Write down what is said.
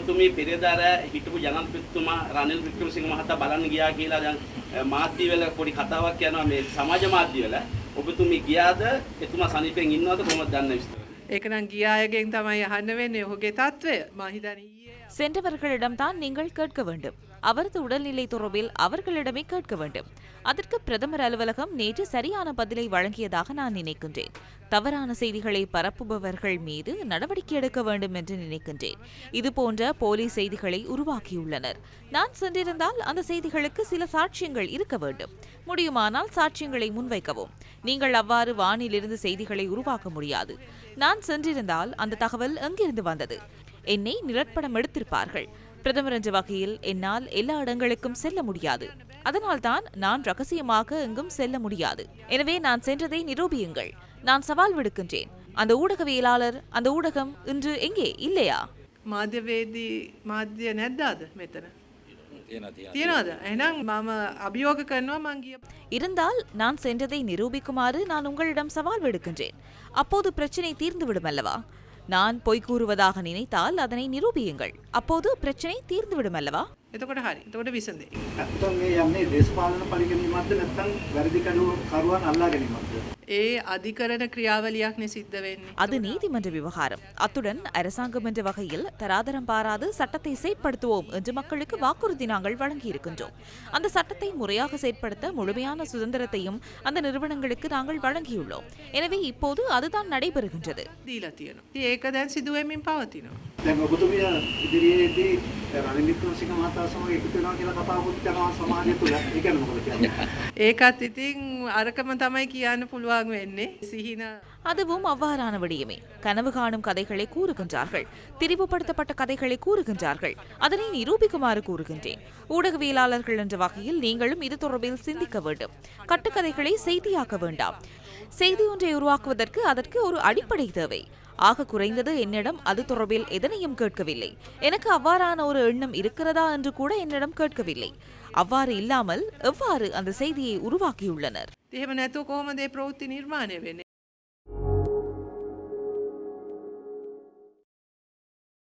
ඔබතුමී පෙරේදාර හිටපු ජනාධිපතිතුමා රනිල් වික්‍රමසිංහ මහතා බලන්න ගියා කියලා දැන් අ, මාධ්‍යවල පොඩි කතාවක් යනවා මේ සමාජ මාධ්‍යවල. ඔබතුමී ගියාද? එතුමා සනීපෙන් ඉන්නවද කොහොමද දන්න විස්තර? ඒකනම් ගිය අයගෙන් තමයි අහන්න වෙන්නේ ඔහුගේ තත්ත්වය මම හිතන්නේ ඊයේ சென்றவர்களிடம்தான் நீங்கள் கேட்க வேண்டும் அவரது உடல்நிலை தொடர்பில் அவர்களிடமே கேட்க வேண்டும். அதற்கு பிரதமர் அலுவலகம் நேற்று சரியான பதிலை வழங்கியதாக நான் நினைக்கின்றேன். தவறான செய்திகளை பரப்புபவர்கள் மீது நடவடிக்கை எடுக்க வேண்டும் என்று நினைக்கின்றேன். இதுபோன்ற போலி செய்திகளை உருவாக்கியுள்ளனர். நான் சென்றிருந்தால் அந்த செய்திகளுக்கு சில சாட்சியங்கள் இருக்க வேண்டும். முடியுமானால் சாட்சியங்களை முன்வைக்கவும். நீங்கள் அவ்வாறு வானிலிருந்து செய்திகளை உருவாக்க முடியாது. நான் சென்றிருந்தால் அந்த தகவல் எங்கிருந்து வந்தது? என்னை நிலப்படம் எடுத்திருப்பார்கள். பிரதமர் என்ற வகையில் என்னால் எல்லா இடங்களுக்கும் செல்ல முடியாது அதனால்தான் நான் ரகசியமாக எங்கும் செல்ல முடியாது எனவே நான் சென்றதை நிரூபியுங்கள் நான் சவால் விடுக்கின்றேன் அந்த ஊடகவியலாளர் அந்த ஊடகம் இன்று எங்கே இல்லையா මාධ්‍යවේදී මාධ්‍ය නැද්දාද මෙතන තියෙන තියෙන තියෙනවද එහෙනම් මම අභියෝග කරනවා මං ගිය இருந்தால் நான் சென்றதை நிரூபிக்குமாறு நான் உங்களிடம் சவால் விடுக்கின்றேன் அப்போது பிரச்சனை தீர்ந்துவிடும் அல்லவா நான் பொய் கூறுவதாக நினைத்தால் அதனை நிரூபியுங்கள். அப்போது பிரச்சனை தீர்ந்துவிடும் அல்லவா? එතකොට හරි එතකොට විසඳේ ඇත්තම් මේ යන්නේ දේශපාලන පරිගැනීමක්ද නැත්නම් වැරදි කඩුව කරුවන් අල්ලා ගැනීමක්ද? ඒ අධිකරණ ක්‍රියාවලියක්නේ සිද්ධ වෙන්නේ அது நீதிமன்ற விவகாரம் அத்துடன் அரசாங்கம் என்ற வகையில் தராதரம் பாராது சட்டத்தை செயற்படுத்துவோம் என்று மக்களுக்கு வாக்குறுதி நாங்கள் வழங்கியிருக்கின்றோம் அந்த சட்டத்தை முறையாக செயற்படுத்த முழுமையான சுதந்திரத்தையும் அந்த நிறுவனங்களுக்கு நாங்கள் வழங்கியுள்ளோம் எனவே இப்போது அதுதான் நடைபெறுகின்றது දීලා තියෙනවා ඉතින් ඒක දැන් සිදුවෙමින් පවතිනවා දැන් ඔබතුමිය ඉදිරියේදී රනිල් වික්‍රමසිංහ මහතා සමග එකතු වෙනවා කියලා කතාවකුත් යනවා සමාජය තුළ. ඒ කියන්නේ මොකද කියන්නේ? ඒකත් ඉතින් අරකම තමයි කියන්න පුළුවන් වෙන්නේ සිහින அதுவும் அவ்வாறான விடயமே கனவு காணும் கதைகளை கூறுகின்றார்கள் திரிவுபடுத்தப்பட்ட கதைகளை கூறுகின்றார்கள் அதனை நிரூபிக்குமாறு கூறுகின்றேன் ஊடகவியலாளர்கள் என்ற வகையில் நீங்களும் இது தொடர்பில் சிந்திக்க வேண்டும் கட்டுக்கதைகளை செய்தியாக்க வேண்டாம் செய்தி ஒன்றை உருவாக்குவதற்கு அதற்கு ஒரு அடிப்படை தேவை ஆக குறைந்தது என்னிடம் அது தொடர்பில் எதனையும் கேட்கவில்லை எனக்கு அவ்வாறான ஒரு எண்ணம் இருக்கிறதா என்று கூட என்னிடம் கேட்கவில்லை அவ்வாறு இல்லாமல் எவ்வாறு அந்த செய்தியை உருவாக்கியுள்ளனர் එහෙම නැතුව කොහොමද ඒ ප්‍රවෘත්ති නිර්මාණය වෙන්නේ